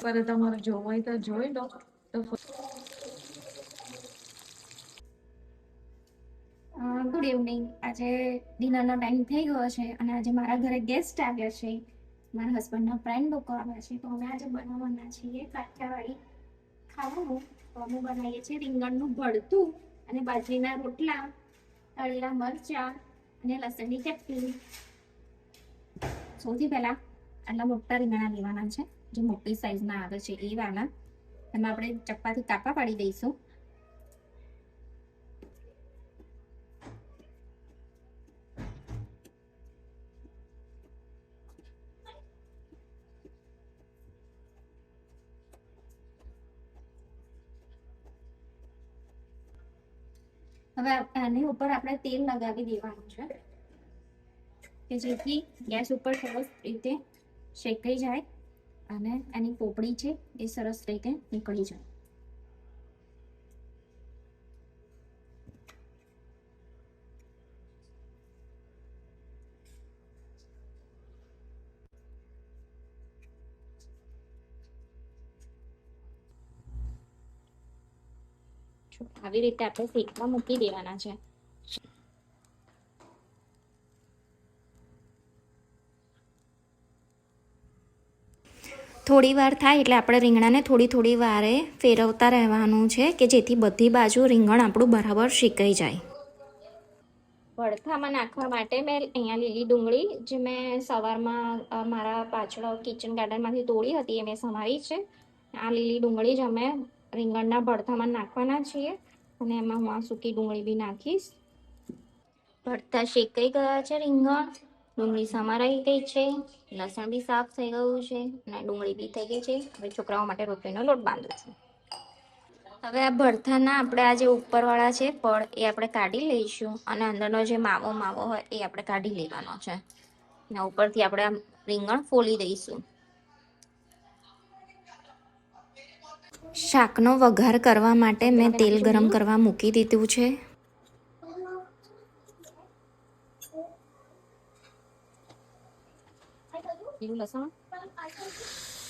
પર તમારે જોવું હોય તો જોઈ લો. તો ગુડ ઇવનિંગ આજે ડિનરનો ટાઈમ થઈ ગયો છે અને આજે મારા ઘરે ગેસ્ટ આવ્યા છે. મારા હસબન્ડના ફ્રેન્ડ લોકો આવ્યા છે. તો અમે આજે બનાવવાના છીએ કાઠિયાવાડી ખાવાનું. તો અમે બનાવીએ છીએ રીંગણનું ભળતું અને બાજરીના રોટલા, તળેલા મરચાં અને લસણની ચટણી. સૌથી પહેલા આટલા મોટા રીંગણા લેવાના છે, જે મોટી સાઈઝના આવે છે એ વાળા. એમાં આપણે ચપ્પાથી કાપા પાડી દઈશું. હવે આની ઉપર આપણે તેલ લગાવી દેવાનું છે. કે જેથી ગેસ ઉપર સરસ રીતે શેકાઈ જાય અને એની પોપડી છે એ સરસ રીતે નીકળી જાય. આવી રીતે આપણે શેકવા મૂકી દેવાના છે. થોડી વાર થાય એટલે આપણે રીંગણાને થોડી થોડી વારે ફેરવતા રહેવાનું છે કે જેથી બધી બાજુ રીંગણ આપણું બરાબર શીકાઈ જાય. ભડથામાં નાખવા માટે મેં અહીંયા લીલી ડુંગળી જે મેં સવારમાં મારા પાછળ કિચન ગાર્ડનમાંથી તોડી હતી એ મેં સમારી છે. આ લીલી ડુંગળી જ અમે રીંગણના ભડથામાં નાખવાના છીએ અને એમાં હું આ સૂકી ડુંગળી બી નાખીશ. ભડથા શેકાઈ ગયા છે રીંગણ. ડુંગળી સમારાઈ ગઈ છે લસણ બી સાફ થઈ ગયું છે અને ડુંગળી બી થઈ ગઈ છે. હવે છોકરાઓ માટે રોટલીનો લોટ બાંધું છું. હવે આ ભરથાના આપણે આ જે ઉપરવાળા છે પડ એ આપણે કાઢી લઈશું અને અંદરનો જે માવો માવો હોય એ આપણે કાઢી લેવાનો છે. અને ઉપરથી આપણે આમ રીંગણ ફોલી દઈશું. શાકનો વઘાર કરવા માટે મેં તેલ ગરમ કરવા મૂકી દીધું છે. લીલું લસણ?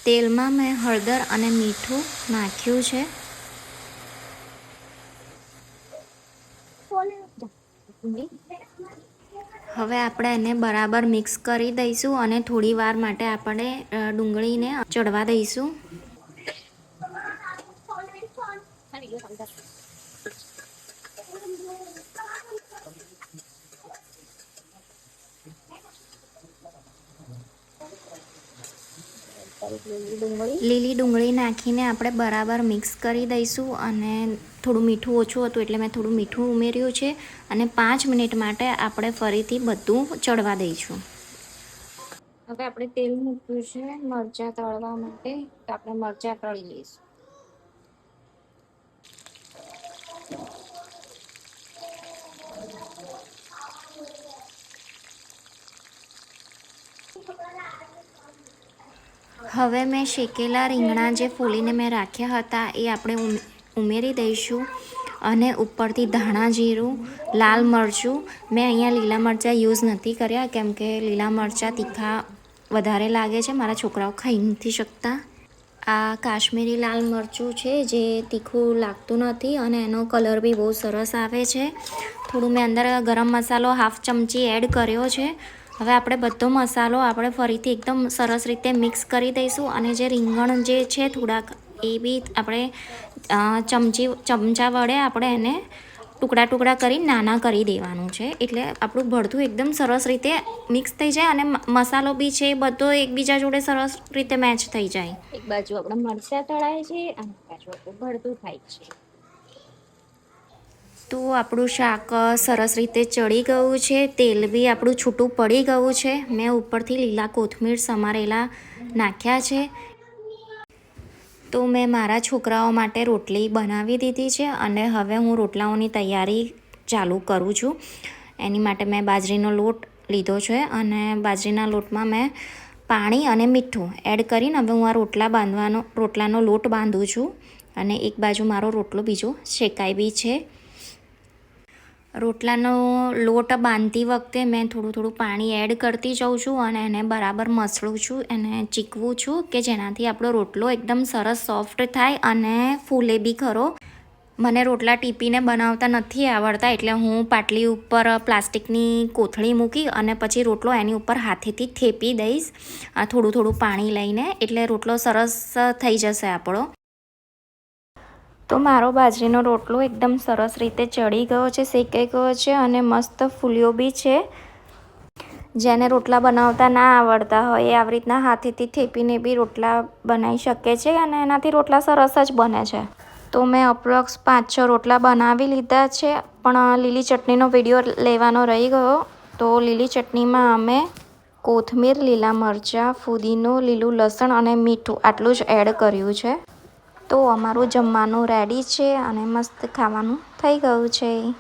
તેલમાં મેં હળદર અને મીઠું નાખ્યું છે. હવે આપણે એને બરાબર મિક્સ કરી દઈશું અને થોડી વાર માટે આપણે ડુંગળીને ચડવા દઈશું. લીલી ડુંગળી નાખીને આપણે બરાબર મિક્સ કરી દઈશું અને થોડું મીઠું ઓછું હતું એટલે મેં થોડું મીઠું ઉમેર્યું છે અને પાંચ મિનિટ માટે આપણે ફરીથી બધું ચડવા દઈશું. હવે આપણે તેલ મૂક્યું છે મરચાં તળવા માટે, તો આપણે મરચાં તળી લઈશું. હવે મેં શેકેલા રીંગણા જે ફૂલીને મેં રાખ્યા હતા એ આપણે ઉમ- ઉમેરી દઈશું અને ઉપરથી ધાણા જીરું, લાલ મરચું. મેં અહીંયા લીલા મરચાં યુઝ નથી કર્યા કેમ કે લીલા મરચાં તીખા વધારે લાગે છે. મારા છોકરાઓ ખાઈ નથી શકતા. આ કાશ્મીરી લાલ મરચું છે જે તીખું લાગતું નથી અને એનો કલર બી બહુ સરસ આવે છે. થોડું મેં અંદર ગરમ મસાલો હાફ ચમચી એડ કર્યો છે. હવે આપણે બધો મસાલો આપણે ફરીથી એકદમ સરસ રીતે મિક્સ કરી દઈશું અને જે રીંગણ જે છે થોડાક, એ બી આપણે ચમચી, ચમચા વડે આપણે એને ટુકડા ટુકડા કરી નાના કરી દેવાનું છે. એટલે આપણું ભરતું એકદમ સરસ રીતે મિક્સ થઈ જાય અને મસાલો બી છે એ બધો એકબીજા જોડે સરસ રીતે મેચ થઈ જાય. એક બાજુ આપણે મરચાં તળાય છે અને બાજુ આપણું ભરતું થાય છે. તો આપણું શાક સરસ રીતે ચડી ગયું છે, તેલ બી આપણું છૂટું પડી ગયું છે. મેં ઉપરથી લીલા કોથમીર સમારેલા નાખ્યા છે. તો મેં મારા છોકરાઓ માટે રોટલી બનાવી દીધી છે અને હવે હું રોટલાઓની તૈયારી ચાલુ કરું છું. એની માટે મેં બાજરીનો લોટ લીધો છે અને બાજરીના લોટમાં મેં પાણી અને મીઠું એડ કરીને હવે હું આ રોટલા બાંધવાનો, રોટલાનો લોટ બાંધું છું. અને એક બાજુ મારો રોટલો બીજો શેકાય બી છે. રોટલાનો લોટ બાંધતી વખતે મેં થોડું થોડું પાણી એડ કરતી જાઉં છું અને એને બરાબર મસળું છું, એને ચીકવું છું કે જેનાથી આપણો રોટલો એકદમ સરસ સોફ્ટ થાય અને ફૂલે બી ખરો. મને રોટલા ટીપીને બનાવતા નથી આવડતા એટલે હું પાટલી ઉપર પ્લાસ્ટિકની કોથળી મૂકી અને પછી રોટલો એની ઉપર હાથેથી થેપી દઈશ થોડું થોડું પાણી લઈને એટલે રોટલો સરસ થઈ જશે આપણો. તો મારો બાજરીનો રોટલો એકદમ સરસ રીતે ચડી ગયો છે, શેકાઈ ગયો છે અને મસ્ત ફૂલ્યો બી છે. જેને રોટલા બનાવતા ના આવડતા હોય એ આવી રીતના હાથેથી થેપીને બી રોટલા બનાવી શકે છે અને એનાથી રોટલા સરસ જ બને છે. તો મેં અપ્રોક્સ પાંચ છ રોટલા બનાવી લીધા છે, પણ લીલી ચટણીનો વીડિયો લેવાનો રહી ગયો. તો લીલી ચટણીમાં અમે કોથમીર, લીલા મરચાં, ફુદીનો, લીલું લસણ અને મીઠું આટલું જ એડ કર્યું છે. તો અમારું જમવાનું રેડી છે અને મસ્ત ખાવાનું થઈ ગયું છે.